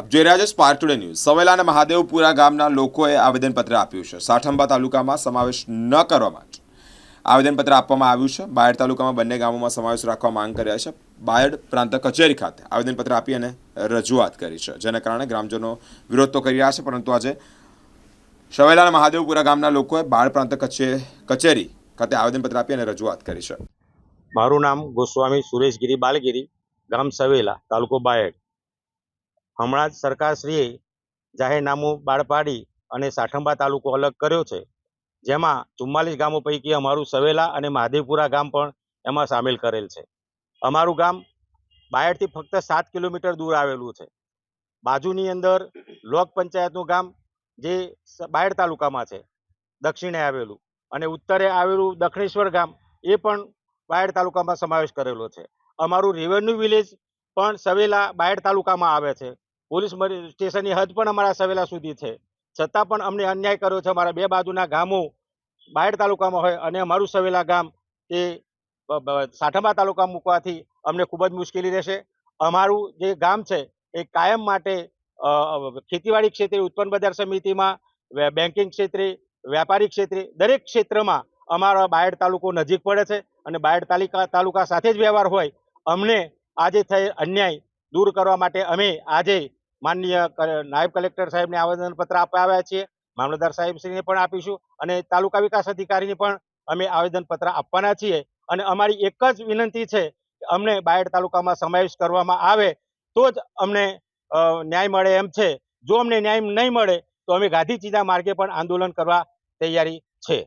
આપ જોઈ રહ્યા છો સ્પાર્ક ટુડે ન્યૂઝ સવેલા અને મહાદેવપુરા ગામના લોકોએ આવેદનપત્ર આપ્યું છે. સાઠંબા તાલુકામાં સમાવેશ ન કરવા માટે આવેદનપત્ર આપવામાં આવ્યું છે. બાયડ તાલુકામાં બંને ગામોમાં સમાવેશ રાખવા માંગ કર્યા છે. બાયડ પ્રાંત કચેરી ખાતે આવેદનપત્ર આપી અને રજૂઆત કરી છે. જેના કારણે ગ્રામજનો વિરોધ તો કરી રહ્યા છે, પરંતુ આજે સવેલા અને મહાદેવપુરા ગામના લોકોએ બાળ પ્રાંત કચે, કચેરી ખાતે આવેદનપત્ર આપી અને રજૂઆત કરી છે. મારું નામ ગોસ્વામી સુરેશગીરી બાલગીરી, ગામ સવેલા, તાલુકો બાયડ. હમણાં જ સરકારશ્રીએ જાહેરનામું બહાર પાડી અને સાઠંબા તાલુકો અલગ કર્યો છે. જેમાં ચુમ્માલીસ ગામો પૈકી અમારું સવેલા અને મહાદેવપુરા ગામ પણ એમાં સામેલ કરેલ છે. અમારું ગામ બાયડથી ફક્ત સાત કિલોમીટર દૂર આવેલું છે. બાજુની અંદર લોક પંચાયતનું ગામ જે બાયડ તાલુકામાં છે, દક્ષિણે આવેલું અને ઉત્તરે આવેલું દક્ષિણેશ્વર ગામ એ પણ બાયડ તાલુકામાં સમાવેશ કરેલો છે. અમારું રેવન્યુ વિલેજ પણ સવેલા બાયડ તાલુકામાં આવે છે. પોલીસ સ્ટેશનની હદ પણ અમારા સવેલા સુધી છે. છતાં પણ અમને અન્યાય કર્યો છે. અમારા બે બાજુના ગામો બાયડ તાલુકામાં હોય અને અમારું સવેલા ગામ એ સાઠંબા તાલુકા મૂકવાથી અમને ખૂબ જ મુશ્કેલી રહેશે. અમારું જે ગામ છે એ કાયમ માટે ખેતીવાડી ક્ષેત્રે, ઉત્પન્ન બજાર સમિતિમાં બેન્કિંગ ક્ષેત્રે, વ્યાપારી ક્ષેત્રે, દરેક ક્ષેત્રમાં અમારા બાયડ તાલુકો નજીક પડે છે અને બાયડ તાલુકા તાલુકા સાથે જ વ્યવહાર હોય. અમને આજે થઈ અન્યાય દૂર કરવા માટે અમે આજે માનનીય નાયબ કલેક્ટર સાહેબને આવેદનપત્ર આપ્યા છીએ. મામલતદાર સાહેબશ્રીને પણ આપીશું અને તાલુકા વિકાસ અધિકારીને પણ અમે આવેદનપત્ર આપવાના છીએ. અને અમારી એક જ વિનંતી છે કે અમને બાયડ તાલુકામાં સમાવેશ કરવામાં આવે તો જ અમને ન્યાય મળે એમ છે. જો અમને ન્યાય નહીં મળે તો અમે ગાંધી ચીજા માર્ગે પણ આંદોલન કરવા તૈયારી છે.